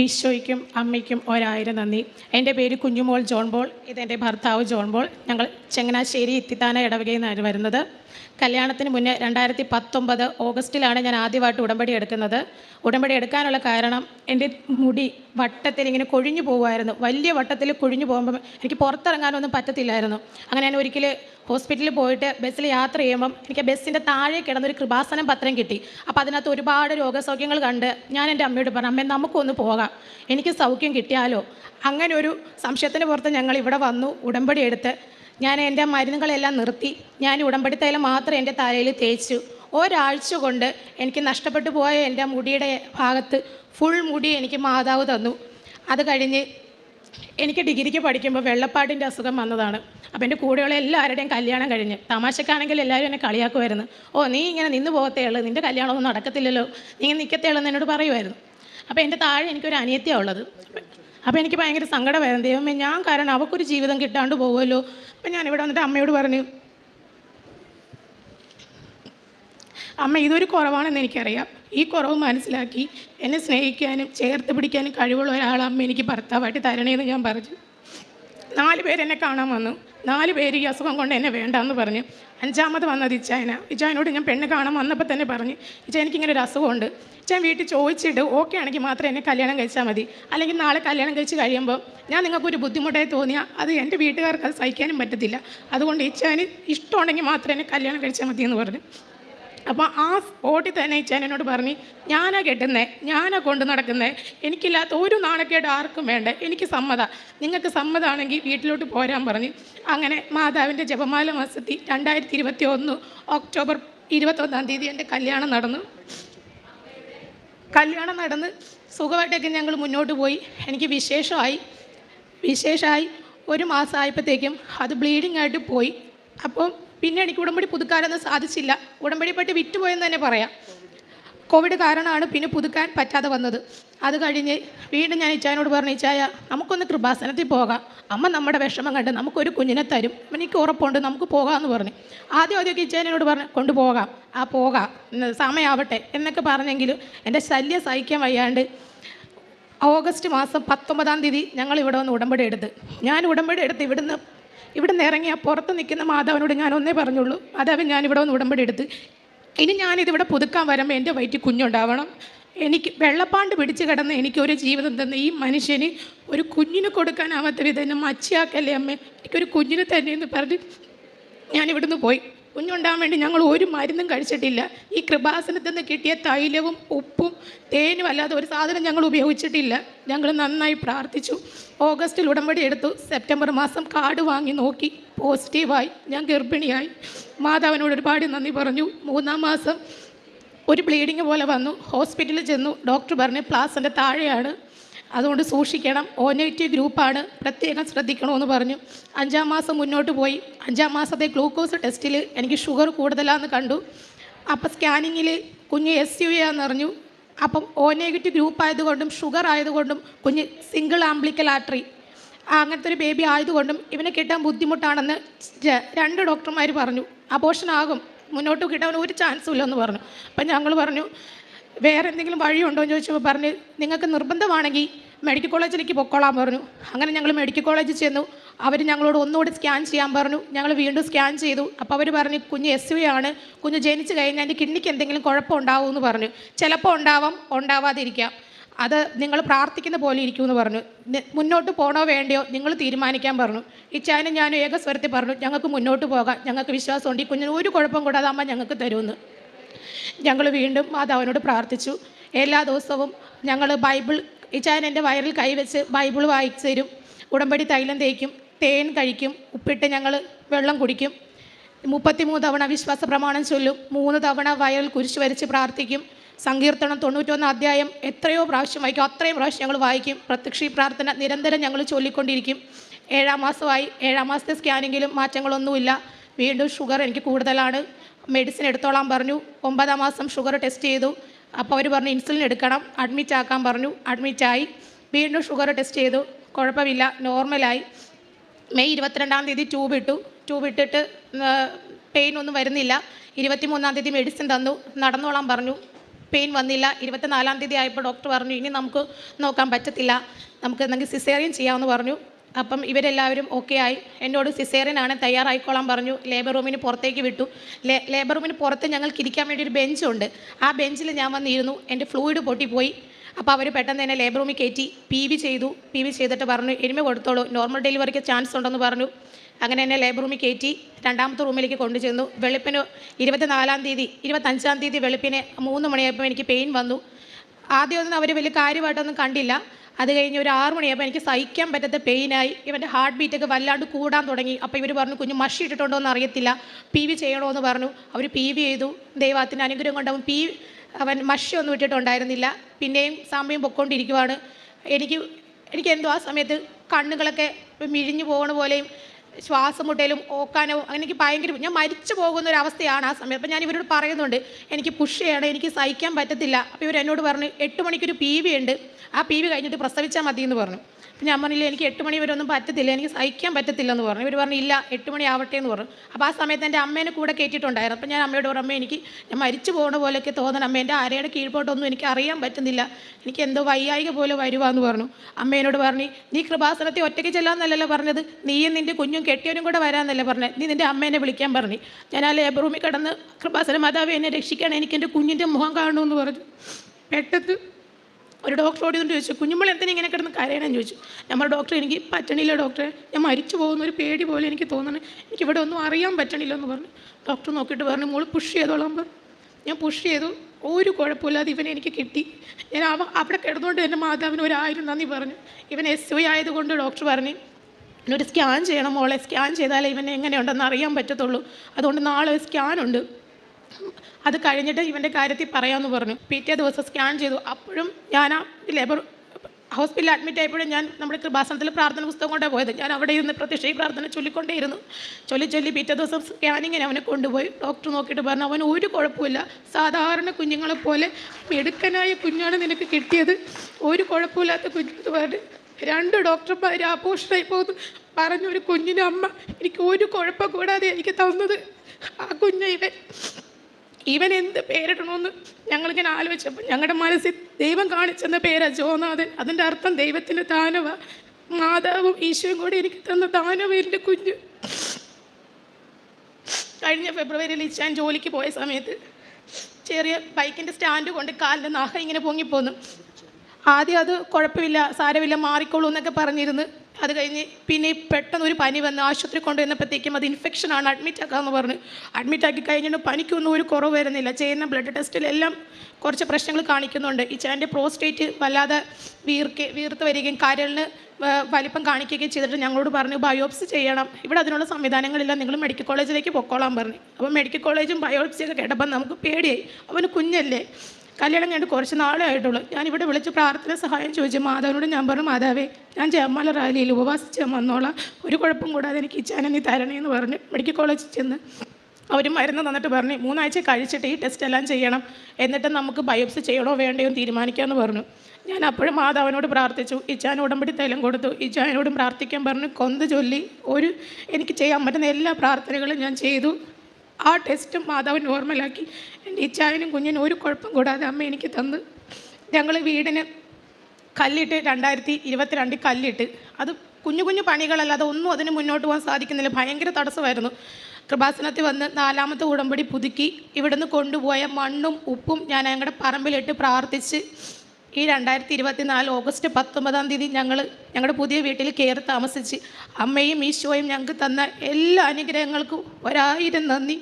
ഈശോയ്ക്കും അമ്മയ്ക്കും ഒരായിരം നന്ദി. എന്റെ പേര് കുഞ്ഞുമോൾ ജോൺ ബോൾ ഇതെന്റെ ഭർത്താവ് ജോൺ ബോൾ ഞങ്ങൾ ചങ്ങനാശ്ശേരി ഇത്തിത്താന ഇടവകയിൽ നിന്നാണ് വരുന്നത്. കല്യാണത്തിന് മുന്നേ രണ്ടായിരത്തി പത്തൊമ്പത് ഓഗസ്റ്റിലാണ് ഞാൻ ആദ്യമായിട്ട് ഉടമ്പടി എടുക്കുന്നത്. ഉടമ്പടി എടുക്കാനുള്ള കാരണം എന്റെ മുടി വട്ടത്തിൽ ഇങ്ങനെ കൊഴിഞ്ഞു പോകുമായിരുന്നു. വലിയ വട്ടത്തിൽ കൊഴിഞ്ഞു പോകുമ്പം എനിക്ക് പുറത്തിറങ്ങാനൊന്നും പറ്റത്തില്ലായിരുന്നു. അങ്ങനെ ഞാൻ ഒരിക്കൽ ഹോസ്പിറ്റലിൽ പോയിട്ട് ബസ്സിൽ യാത്ര ചെയ്യുമ്പം എനിക്ക് ബസ്സിന്റെ താഴെ കിടന്നൊരു കൃപാസനം പത്രം കിട്ടി. അപ്പോൾ അതിനകത്ത് ഒരുപാട് രോഗസൗഖ്യങ്ങൾ കണ്ട് ഞാൻ എന്റെ അമ്മയോട് പറഞ്ഞു അമ്മേ നമുക്കൊന്ന് പോകാം. എനിക്ക് സൗഖ്യം കിട്ടിയാലോ? അങ്ങനെ ഒരു സംശയത്തിന് പുറത്ത് ഞങ്ങൾ ഇവിടെ വന്നു ഉടമ്പടി എടുത്ത്. ഞാൻ എന്റെ മരുന്നുകളെല്ലാം നിർത്തി. ഞാൻ ഉടമ്പടി തൈലം മാത്രം എന്റെ തലയിൽ തേച്ചു. ഒരാഴ്ച കൊണ്ട് എനിക്ക് നഷ്ടപ്പെട്ടു പോയ എന്റെ മുടിയുടെ ഭാഗത്ത് ഫുൾ മുടി എനിക്ക് മാതാവ് തന്നു. അത് കഴിഞ്ഞ് എനിക്ക് ഡിഗ്രിക്ക് പഠിക്കുമ്പോൾ വെള്ളപ്പാടിന്റെ അസുഖം വന്നതാണ്. അപ്പോൾ എന്റെ കൂടെയുള്ള എല്ലാവരുടെയും കല്യാണം കഴിഞ്ഞ്. തമാശക്കാണെങ്കിൽ എല്ലാവരും എന്നെ കളിയാക്കുമായിരുന്നു. ഓ നീ ഇങ്ങനെ നിന്ന് പോകത്തേ ഉള്ളൂ. നിന്റെ കല്യാണമൊന്നും നടക്കത്തില്ലല്ലോ. നീ നിൽക്കത്തേ ഉള്ളൂ എന്നോട് പറയുമായിരുന്നു. അപ്പോൾ എന്റെ താഴെ എനിക്കൊരു അനിയത്തിയാണ് ഉള്ളത്. അപ്പോൾ എനിക്ക് ഭയങ്കര സങ്കടമായിരുന്നു. ദൈവമേ ഞാൻ കാരണം അവൾക്കൊരു ജീവിതം കിട്ടാണ്ട് പോകുമല്ലോ. അപ്പം ഞാൻ ഇവിടെ വന്നിട്ട് അമ്മയോട് പറഞ്ഞു അമ്മ ഇതൊരു കുറവാണെന്ന് എനിക്കറിയാം. ഈ കുറവ് മനസ്സിലാക്കി എന്നെ സ്നേഹിക്കാനും ചേർത്ത് പിടിക്കാനും കഴിവുള്ള ഒരാൾ അമ്മ എനിക്ക് ഭർത്താവായിട്ട് തരണേന്ന് ഞാൻ പറഞ്ഞു. നാല് പേരെന്നെ കാണാൻ വന്നു. നാല് പേര് ഈ അസുഖം കൊണ്ട് എന്നെ വേണ്ടാന്ന് പറഞ്ഞ്. അഞ്ചാമത് വന്നത് ഇച്ചായന. ഇച്ചായനോട് ഞാൻ പെണ്ണ് കാണാൻ വന്നപ്പോൾ തന്നെ പറഞ്ഞു ഇച്ചാ എനിക്കിങ്ങനെ ഒരു അസുഖമുണ്ട്. ഇച്ചാൻ വീട്ടിൽ ചോദിച്ചിട്ട് ഓക്കെ ആണെങ്കിൽ മാത്രം എന്നെ കല്യാണം കഴിച്ചാൽ മതി. അല്ലെങ്കിൽ നാളെ കല്യാണം കഴിച്ച് കഴിയുമ്പോൾ ഞാൻ നിങ്ങൾക്കൊരു ബുദ്ധിമുട്ടായി തോന്നിയാൽ അത് എന്റെ വീട്ടുകാർക്ക് അത് സഹിക്കാനും പറ്റത്തില്ല. അതുകൊണ്ട് ഇച്ചാന് ഇഷ്ടമുണ്ടെങ്കിൽ മാത്രം എന്നെ കല്യാണം കഴിച്ചാൽ മതി എന്ന് പറഞ്ഞു. അപ്പോൾ ആ സ്പോട്ടിൽ തന്നെ ഈ ചേനോട് പറഞ്ഞ് ഞാനാ കെട്ടുന്നേ ഞാനാ കൊണ്ടു നടക്കുന്നേ എനിക്കില്ലാത്ത ഒരു നാണക്കേട് ആർക്കും വേണ്ട എനിക്ക് സമ്മത. നിങ്ങൾക്ക് സമ്മതമാണെങ്കിൽ വീട്ടിലോട്ട് പോരാൻ പറഞ്ഞ്. അങ്ങനെ മാതാവിന്റെ ജപമാല മാസത്തിൽ രണ്ടായിരത്തി ഇരുപത്തി ഒന്ന് ഒക്ടോബർ ഇരുപത്തൊന്നാം തീയതി എന്റെ കല്യാണം നടന്നു. കല്യാണം നടന്ന് സുഖമായിട്ടൊക്കെ ഞങ്ങൾ മുന്നോട്ട് പോയി. എനിക്ക് വിശേഷമായി വിശേഷമായി ഒരു മാസമായപ്പോഴത്തേക്കും അത് ബ്ലീഡിങ് ആയിട്ട് പോയി. അപ്പം പിന്നെ എനിക്ക് ഉടമ്പടി പുതുക്കാനൊന്നും സാധിച്ചില്ല. ഉടമ്പടി പറ്റി വിറ്റുപോയെന്ന് തന്നെ പറയാം. കോവിഡ് കാരണമാണ് പിന്നെ പുതുക്കാൻ പറ്റാതെ വന്നത്. അത് കഴിഞ്ഞ് വീണ്ടും ഞാൻ ഇച്ചായനോട് പറഞ്ഞു ഇച്ചായ നമുക്കൊന്ന് കൃപാസനത്തിൽ പോകാം. അമ്മ നമ്മുടെ വിഷമം കണ്ട് നമുക്കൊരു കുഞ്ഞിനെ തരും. എനിക്ക് ഉറപ്പുണ്ട് നമുക്ക് പോകാമെന്ന് പറഞ്ഞു. ആദ്യം ആദ്യമൊക്കെ ഇച്ചായനോട് പറഞ്ഞു കൊണ്ടുപോകാം ആ പോകാം. സമയമാവട്ടെ. എന്നൊക്കെ പറഞ്ഞെങ്കിലും എന്റെ ശല്യം സഹിക്കാൻ വയ്യാണ്ട് ഓഗസ്റ്റ് മാസം പത്തൊമ്പതാം തീയതി ഞങ്ങൾ ഇവിടെ വന്ന് ഉടമ്പടി എടുത്ത്. ഞാൻ ഉടമ്പടി എടുത്ത് ഇവിടുന്ന് ഇവിടുന്ന് ഇറങ്ങിയ പുറത്ത് നിൽക്കുന്ന മാതാവിനോട് ഞാൻ ഒന്നേ പറഞ്ഞുള്ളൂ. മാതാവ് ഞാൻ ഇവിടെ ഒന്ന് ഉടമ്പടി എടുത്ത്. ഇനി ഞാനിതിവിടെ പുതുക്കാൻ വരുമ്പോൾ എന്റെ വയറ്റിൽ കുഞ്ഞുണ്ടാവണം. എനിക്ക് വെള്ളപ്പാണ്ട് പിടിച്ച് കിടന്ന് എനിക്കൊരു ജീവിതം തന്ന ഈ മനുഷ്യന് ഒരു കുഞ്ഞിന് കൊടുക്കാനാവാത്ത വിധം എന്നെ മച്ചിയാക്കല്ലേ അമ്മേ? എനിക്കൊരു കുഞ്ഞിന് തന്നെ എന്ന് പറഞ്ഞ് ഞാൻ ഇവിടുന്ന് പോയി. കുഞ്ഞുണ്ടാകാൻ വേണ്ടി ഞങ്ങൾ ഒരു മരുന്നും കഴിച്ചിട്ടില്ല. ഈ കൃപാസനത്തിൽ നിന്ന് കിട്ടിയ തൈലവും ഉപ്പും തേനും അല്ലാതെ ഒരു സാധനം ഞങ്ങൾ ഉപയോഗിച്ചിട്ടില്ല. ഞങ്ങൾ നന്നായി പ്രാർത്ഥിച്ചു. ഓഗസ്റ്റിൽ ഉടമ്പടി എടുത്തു. സെപ്റ്റംബർ മാസം കാർഡ് വാങ്ങി നോക്കി. പോസിറ്റീവായി. ഞാൻ ഗർഭിണിയായി. മാതാവിനോട് ഒരുപാട് നന്ദി പറഞ്ഞു. മൂന്നാം മാസം ഒരു ബ്ലീഡിങ് പോലെ വന്നു. ഹോസ്പിറ്റലിൽ ചെന്നു. ഡോക്ടർ പറഞ്ഞു പ്ലാസിന്റെ താഴെയാണ്. അതുകൊണ്ട് സൂക്ഷിക്കണം. ഓ നെഗറ്റീവ് ഗ്രൂപ്പാണ് പ്രത്യേകം ശ്രദ്ധിക്കണമെന്ന് പറഞ്ഞു. അഞ്ചാം മാസം മുന്നോട്ട് പോയി. അഞ്ചാം മാസത്തെ ഗ്ലൂക്കോസ് ടെസ്റ്റിൽ എനിക്ക് ഷുഗർ കൂടുതലാണെന്ന് കണ്ടു. അപ്പം സ്കാനിങ്ങിൽ കുഞ്ഞ് എസ് യു ആണെന്ന് അറിഞ്ഞു. അപ്പം ഓ നെഗറ്റീവ് ഗ്രൂപ്പ് ആയതുകൊണ്ടും ഷുഗർ ആയതുകൊണ്ടും കുഞ്ഞ് സിംഗിൾ ആംബ്ലിക്കൽ ആട്രി അങ്ങനത്തെ ഒരു ബേബി ആയതുകൊണ്ടും ഇവനെ കിട്ടാൻ ബുദ്ധിമുട്ടാണെന്ന് രണ്ട് ഡോക്ടർമാർ പറഞ്ഞു. അബോഷനാകും മുന്നോട്ട് കിട്ടാൻ ഒരു ചാൻസും ഇല്ലെന്ന് പറഞ്ഞു. അപ്പം ഞങ്ങൾ പറഞ്ഞു വേറെ എന്തെങ്കിലും വഴിയുണ്ടോ എന്ന് ചോദിച്ചപ്പോൾ പറഞ്ഞ് നിങ്ങൾക്ക് നിർബന്ധമാണെങ്കിൽ മെഡിക്കൽ കോളേജിലേക്ക് പൊക്കോളാൻ പറഞ്ഞു. അങ്ങനെ ഞങ്ങൾ മെഡിക്കൽ കോളേജിൽ ചെന്നു. അവർ ഞങ്ങളോട് ഒന്നുകൂടി സ്കാൻ ചെയ്യാൻ പറഞ്ഞു. ഞങ്ങൾ വീണ്ടും സ്കാൻ ചെയ്തു. അപ്പോൾ അവർ പറഞ്ഞു കുഞ്ഞ് എസ് യു ആണ്. കുഞ്ഞ് ജനിച്ചു കഴിഞ്ഞാൽ എന്റെ കിഡ്നിക്ക് എന്തെങ്കിലും കുഴപ്പമുണ്ടാവും എന്ന് പറഞ്ഞു. ചിലപ്പോൾ ഉണ്ടാവാം. ഉണ്ടാവാതിരിക്കാം. അത് നിങ്ങൾ പ്രാർത്ഥിക്കുന്ന പോലെ ഇരിക്കുമെന്ന് പറഞ്ഞു. മുന്നോട്ട് പോകണോ വേണ്ടയോ നിങ്ങൾ തീരുമാനിക്കാൻ പറഞ്ഞു. ഇച്ചാനും ഞാനും ഏക സ്വരത്തിൽ പറഞ്ഞു ഞങ്ങൾക്ക് മുന്നോട്ട് പോകാം. ഞങ്ങൾക്ക് വിശ്വാസമുണ്ട്. ഈ കുഞ്ഞിന് ഒരു കുഴപ്പം കൂടാതെ അമ്മ ഞങ്ങൾക്ക് തരുമെന്ന്. ഞങ്ങൾ വീണ്ടും മാതാവിനോട് പ്രാർത്ഥിച്ചു. എല്ലാ ദിവസവും ഞങ്ങൾ ബൈബിൾ ഇച്ചായൻ എന്റെ വയറിൽ കൈവച്ച് ബൈബിൾ വായിച്ചു തരും. ഉടമ്പടി തൈലം തേക്കും തേൻ കഴിക്കും ഉപ്പിട്ട് ഞങ്ങൾ വെള്ളം കുടിക്കും. മുപ്പത്തിമൂന്ന് തവണ വിശ്വാസ പ്രമാണം ചൊല്ലും മൂന്ന് തവണ വയറിൽ കുരിശ് വരച്ച് പ്രാർത്ഥിക്കും. സങ്കീർത്തനം തൊണ്ണൂറ്റൊന്ന് അധ്യായം എത്രയോ പ്രാവശ്യം വായിക്കും അത്രയും പ്രാവശ്യം ഞങ്ങൾ വായിക്കും. പ്രത്യക്ഷി പ്രാർത്ഥന നിരന്തരം ഞങ്ങൾ ചൊല്ലിക്കൊണ്ടിരിക്കും. ഏഴാം മാസമായി ഏഴാം മാസത്തെ സ്കാനിങ്ങിലും മാറ്റങ്ങളൊന്നുമില്ല. വീണ്ടും ഷുഗർ എനിക്ക് കൂടുതലാണ്. മെഡിസിൻ എടുത്തോളാൻ പറഞ്ഞു. ഒമ്പതാം മാസം ഷുഗർ ടെസ്റ്റ് ചെയ്തു. അപ്പോൾ അവർ പറഞ്ഞു ഇൻസുലിൻ എടുക്കണം. അഡ്മിറ്റ് ആക്കാൻ പറഞ്ഞു. അഡ്മിറ്റായി വീണ്ടും ഷുഗർ ടെസ്റ്റ് ചെയ്തു. കുഴപ്പമില്ല. നോർമലായി മെയ് ഇരുപത്തിരണ്ടാം തീയതി ട്യൂബ് ഇട്ടു. ട്യൂബ് ഇട്ടിട്ട് പെയിൻ ഒന്നും വരുന്നില്ല. ഇരുപത്തി മൂന്നാം തീയതി മെഡിസിൻ തന്നു. നടന്നോളാൻ പറഞ്ഞു. പെയിൻ വന്നില്ല. ഇരുപത്തിനാലാം തീയതി ആയപ്പോൾ ഡോക്ടർ പറഞ്ഞു ഇനി നമുക്ക് നോക്കാൻ പറ്റത്തില്ല. നമുക്ക് എന്തെങ്കിലും സിസേറിയൻ ചെയ്യാമെന്ന് പറഞ്ഞു. അപ്പം ഇവരെല്ലാവരും ഓക്കെ ആയി. എന്നോട് സിസേറിനാണ് തയ്യാറായിക്കോളാൻ പറഞ്ഞു. ലേബർ റൂമിന് പുറത്തേക്ക് വിട്ടു. ലേ ലേബർ റൂമിന് പുറത്ത് ഞങ്ങൾക്ക് ഇരിക്കാൻ വേണ്ടി ഒരു ബെഞ്ചുണ്ട് ആ ബെഞ്ചിൽ ഞാൻ വന്നിരുന്നു. എന്റെ ഫ്ലൂയിഡ് പൊട്ടിപ്പോയി. അപ്പോൾ അവർ പെട്ടെന്ന് തന്നെ ലേബർ റൂമിൽ കയറ്റി പി വി ചെയ്തു. പി വി ചെയ്തിട്ട് പറഞ്ഞു എരുമ കൊടുത്തോളൂ. നോർമൽ ഡെലിവറിക്ക് ചാൻസ് ഉണ്ടെന്ന് പറഞ്ഞു. അങ്ങനെ എന്നെ ലേബർ റൂമിൽ കയറ്റി രണ്ടാമത്തെ റൂമിലേക്ക് കൊണ്ടുചെന്നു. വെളുപ്പിന് ഇരുപത്തിനാലാം തീയതി ഇരുപത്തഞ്ചാം തീയതി വെളുപ്പിന് മൂന്ന് മണിയായപ്പോൾ എനിക്ക് പെയിൻ വന്നു. ആദ്യമൊന്നും അവർ വലിയ കാര്യമായിട്ടൊന്നും കണ്ടില്ല. അത് കഴിഞ്ഞ് ഒരു ആറ് മണിയായപ്പോൾ എനിക്ക് സഹിക്കാൻ പറ്റാത്ത പെയിനായി ഇവന്റെ ഹാർട്ട് ബീറ്റൊക്കെ വല്ലാണ്ട് കൂടാൻ തുടങ്ങി. അപ്പോൾ ഇവർ പറഞ്ഞു കുഞ്ഞ് മഷി ഇട്ടിട്ടുണ്ടോ എന്ന് അറിയത്തില്ല. പി വി ചെയ്യണോ എന്ന് പറഞ്ഞു. അവർ പി വി ചെയ്തു. ദൈവത്തിന്റെ അനുഗ്രഹം കൊണ്ട് അവൻ പി അവൻ മഷി ഒന്നും ഇട്ടിട്ടുണ്ടായിരുന്നില്ല. പിന്നെയും സമയം പൊക്കോണ്ടിരിക്കുവാണ് എനിക്ക് എനിക്ക് എന്തോ ആ സമയത്ത് കണ്ണുകളൊക്കെ മിഴിഞ്ഞു പോകണ പോലെയും ശ്വാസം മുട്ടലും ഓക്കാനവും അങ്ങനെ എനിക്ക് ഭയങ്കര ഞാൻ മരിച്ചു പോകുന്ന ഒരു അവസ്ഥയാണ് ആ സമയം. അപ്പം ഞാൻ ഇവരോട് പറയുന്നുണ്ട് എനിക്ക് പുഷ് ചെയ്യണം എനിക്ക് സഹിക്കാൻ പറ്റത്തില്ല. അപ്പോൾ ഇവർ എന്നോട് പറഞ്ഞു എട്ട് മണിക്കൊരു പി വി ഉണ്ട്. ആ പി വി കഴിഞ്ഞിട്ട് പ്രസവിച്ചാൽ മതി എന്ന് പറഞ്ഞു. അപ്പം ഞാൻ പറഞ്ഞില്ല എനിക്ക് എട്ട് മണി വരെ ഒന്നും പറ്റത്തില്ല എനിക്ക് സഹിക്കാൻ പറ്റത്തില്ല എന്ന് പറഞ്ഞു. ഇവർ പറഞ്ഞു ഇല്ല എട്ട് മണി ആവട്ടെ എന്ന് പറഞ്ഞു. അപ്പോൾ ആ സമയത്ത് എന്റെ അമ്മേനെ കൂടെ കയറ്റിയിട്ടുണ്ടായിരുന്നു അപ്പം ഞാൻ അമ്മയോട് പറഞ്ഞു അമ്മ എനിക്ക് ഞാൻ മരിച്ചു പോകുന്ന പോലെയൊക്കെ തോന്നണം. അമ്മ എന്റെ ആരയുടെ കീഴ്പോട്ടൊന്നും എനിക്ക് അറിയാൻ പറ്റുന്നില്ല. എനിക്ക് എന്തോ വയ്യായിക പോലെ വരുവാന്ന് പറഞ്ഞു. അമ്മേനോട് പറഞ്ഞു നീ കൃപാസനത്തെ ഒറ്റയ്ക്ക് ചെല്ലാന്നല്ലല്ലോ പറഞ്ഞത്. നീയും നിന്റെ കുഞ്ഞും കെട്ടിയവനും കൂടെ വരാമെന്നല്ലേ പറഞ്ഞത് നീ നിന്റെ അമ്മേനെ വിളിക്കാൻ പറഞ്ഞു. ഞാൻ ആ ലേബർ റൂമിൽ കിടന്ന് കൃപാസന മാതാവ് എന്നെ രക്ഷിക്കാൻ എനിക്ക് എന്റെ കുഞ്ഞിന്റെ മുഖം കാണുമെന്ന് പറഞ്ഞു. പെട്ടെന്ന് ഒരു ഡോക്ടറോട് ഇതുകൊണ്ട് ചോദിച്ചു കുഞ്ഞുമ്പോൾ എന്തിനാ ഇങ്ങനെ കിടന്ന് കരയണമെന്ന് ചോദിച്ചു. നമ്മൾ ഡോക്ടർ എനിക്ക് പറ്റണില്ല ഡോക്ടറെ ഞാൻ മരിച്ചു പോകുന്ന ഒരു പേടി പോലെ എനിക്ക് തോന്നണം. എനിക്ക് ഇവിടെ ഒന്നും അറിയാൻ പറ്റണില്ല എന്ന് പറഞ്ഞു. ഡോക്ടർ നോക്കിയിട്ട് പറഞ്ഞു മോൾ പുഷ് ചെയ്തോളാം പറഞ്ഞു. ഞാൻ പുഷ് ചെയ്തു. ഒരു കുഴപ്പമില്ലാതെ ഇവനെ എനിക്ക് കിട്ടി. ഞാൻ അവ അവിടെ കിടന്നുകൊണ്ട് എന്റെ മാതാവിന് ഒരായിരം നന്ദി പറഞ്ഞു. ഇവൻ എസ് ഒ ആയതുകൊണ്ട് ഡോക്ടർ പറഞ്ഞു എന്നൊരു സ്കാൻ ചെയ്യണം മോളെ സ്കാൻ ചെയ്താലേ ഇവനെ എങ്ങനെയുണ്ടെന്ന് അറിയാൻ പറ്റത്തുള്ളൂ. അതുകൊണ്ട് നാളെ സ്കാനുണ്ട് അത് കഴിഞ്ഞിട്ട് ഇവന്റെ കാര്യത്തിൽ പറയാമെന്ന് പറഞ്ഞു. പിറ്റേ ദിവസം സ്കാൻ ചെയ്തു. അപ്പോഴും ഞാൻ ആ ലേബർ ഹോസ്പിറ്റലിൽ അഡ്മിറ്റ് ആയപ്പോഴും ഞാൻ നമ്മുടെ കൃപാസനത്തിൽ പ്രാർത്ഥന പുസ്തകം കൊണ്ടേ പോയത്. ഞാൻ അവിടെ ഇരുന്ന് പ്രത്യക്ഷ ഈ പ്രാർത്ഥന ചൊല്ലിക്കൊണ്ടേയിരുന്നു. ചൊല്ലി ചൊല്ലി പിറ്റേ ദിവസം സ്കാനിങ്ങിന് അവനെ കൊണ്ടുപോയി. ഡോക്ടർ നോക്കിയിട്ട് പറഞ്ഞു അവൻ ഒരു കുഴപ്പമില്ല. സാധാരണ കുഞ്ഞുങ്ങളെ പോലെ മിടുക്കനായ കുഞ്ഞാണ് നിനക്ക് കിട്ടിയത്. ഒരു കുഴപ്പമില്ലാത്ത കുഞ്ഞു രണ്ട് ഡോക്ടർമാർ ആഘോഷമായി പോകുന്നു. പറഞ്ഞു ഒരു കുഞ്ഞിന്റെ അമ്മ എനിക്ക് ഒരു കുഴപ്പം കൂടാതെ എനിക്ക് തന്നത് ആ കുഞ്ഞ് ഇവൻ ഇവൻ എന്ത് പേരിടണമെന്ന് ഞങ്ങളിങ്ങനെ ആലോചിച്ചപ്പോൾ ഞങ്ങളുടെ മനസ്സിൽ ദൈവം കാണിച്ചെന്ന പേരാ ജോനാഥൻ. അതിന്റെ അർത്ഥം ദൈവത്തിന്റെ താനവ മാതാവും ഈശോയും കൂടി എനിക്ക് തന്ന ദാനവ എന്റെ കുഞ്ഞ്. കഴിഞ്ഞ ഫെബ്രുവരിയിൽ ഇച്ചാൻ ജോലിക്ക് പോയ സമയത്ത് ചെറിയ ബൈക്കിന്റെ സ്റ്റാൻഡ് കൊണ്ട് കാലിന്റെ നാഹ ഇങ്ങനെ പൊങ്ങിപ്പോന്നു. ആദ്യം അത് കുഴപ്പമില്ല സാരമില്ല മാറിക്കോളൂ എന്നൊക്കെ പറഞ്ഞിരുന്നു. അത് കഴിഞ്ഞ് പിന്നെ പെട്ടെന്ന് ഒരു പനി വന്ന് ആശുപത്രി കൊണ്ടുവന്നപ്പോഴത്തേക്കും അത് ഇൻഫെക്ഷനാണ് അഡ്മിറ്റ് ആക്കാമെന്ന് പറഞ്ഞു. അഡ്മിറ്റ് ആക്കി കഴിഞ്ഞിട്ട് പനിക്കൊന്നും ഒരു കുറവ് വരുന്നില്ല. ചെയ്യുന്ന ബ്ലഡ് ടെസ്റ്റിലെല്ലാം കുറച്ച് പ്രശ്നങ്ങൾ കാണിക്കുന്നുണ്ട്. ഈ ചേന്റെ പ്രോസ്റ്റേറ്റ് വല്ലാതെ വീർക്കെ വീർത്ത് വരികയും കരളിന് വലിപ്പം കാണിക്കുകയും ചെയ്തിട്ട് ഞങ്ങളോട് പറഞ്ഞു ബയോപ്സി ചെയ്യണം. ഇവിടെ അതിനുള്ള സംവിധാനങ്ങളില്ല. നിങ്ങൾ മെഡിക്കൽ കോളേജിലേക്ക് പൊക്കോളാൻ പറഞ്ഞു. അപ്പോൾ മെഡിക്കൽ കോളേജും ബയോപ്സിയൊക്കെ കേട്ടപ്പോൾ നമുക്ക് പേടിയായി. അവന് കുഞ്ഞല്ലേ. കല്യാണം കഴിഞ്ഞിട്ട് കുറച്ച് നാളേ ആയിട്ടുള്ളൂ. ഞാൻ ഇവിടെ വിളിച്ച് പ്രാർത്ഥന സഹായം ചോദിച്ചു മാതാവിനോട് ഞാൻ പറഞ്ഞു മാതാവേ ഞാൻ ജയമാല റാലിയിൽ ഉപവാസിച്ച് വന്നോളാം. ഒരു കുഴപ്പം കൂടാതെ എനിക്ക് ഇച്ചാനെ നീ തരണേ എന്ന് പറഞ്ഞ് മെഡിക്കൽ കോളേജിൽ ചെന്ന് അവർ മരുന്ന് തന്നിട്ട് പറഞ്ഞു മൂന്നാഴ്ച കഴിച്ചിട്ട് ഈ ടെസ്റ്റ് എല്ലാം ചെയ്യണം. എന്നിട്ട് നമുക്ക് ബയോപ്സി ചെയ്യണോ വേണ്ടയോ തീരുമാനിക്കാമെന്ന് പറഞ്ഞു. ഞാൻ അപ്പോഴും മാതാവിനോട് പ്രാർത്ഥിച്ചു. ഇച്ചാൻ ഉടമ്പടി തൈലം കൊടുത്തു. ഇച്ചാനോടും പ്രാർത്ഥിക്കാൻ പറഞ്ഞു. കൊന്ത ചൊല്ലി ഒരു എനിക്ക് ചെയ്യാൻ പറ്റുന്ന എല്ലാ പ്രാർത്ഥനകളും ഞാൻ ചെയ്തു. ആ ടെസ്റ്റും മാതാവ് നോർമലാക്കി എന്റെ ഇച്ചായനും കുഞ്ഞിനും ഒരു കുഴപ്പം കൂടാതെ അമ്മ എനിക്ക് തന്ന്. ഞങ്ങൾ വീടിന് കല്ലിട്ട് രണ്ടായിരത്തി ഇരുപത്തിരണ്ടിൽ കല്ലിട്ട്. അത് കുഞ്ഞു കുഞ്ഞു പണികളല്ലാതെ ഒന്നും അതിന് മുന്നോട്ട് പോകാൻ സാധിക്കുന്നില്ല. ഭയങ്കര തടസ്സമായിരുന്നു. കൃപാസനത്തിൽ വന്ന് നാലാമത്തെ ഉടമ്പടി പുതുക്കി. ഇവിടുന്ന് കൊണ്ടുപോയ മണ്ണും ഉപ്പും ഞാൻ ഞങ്ങളുടെ പറമ്പിലിട്ട് പ്രാർത്ഥിച്ച് ഈ രണ്ടായിരത്തി ഇരുപത്തി നാല് ഓഗസ്റ്റ് പത്തൊമ്പതാം തീയതി ഞങ്ങൾ ഞങ്ങളുടെ പുതിയ വീട്ടിൽ കയറി താമസിച്ച് അമ്മയും ഈശോയും ഞങ്ങൾക്ക് തന്ന എല്ലാ അനുഗ്രഹങ്ങൾക്കും ഒരായിരം നന്ദി.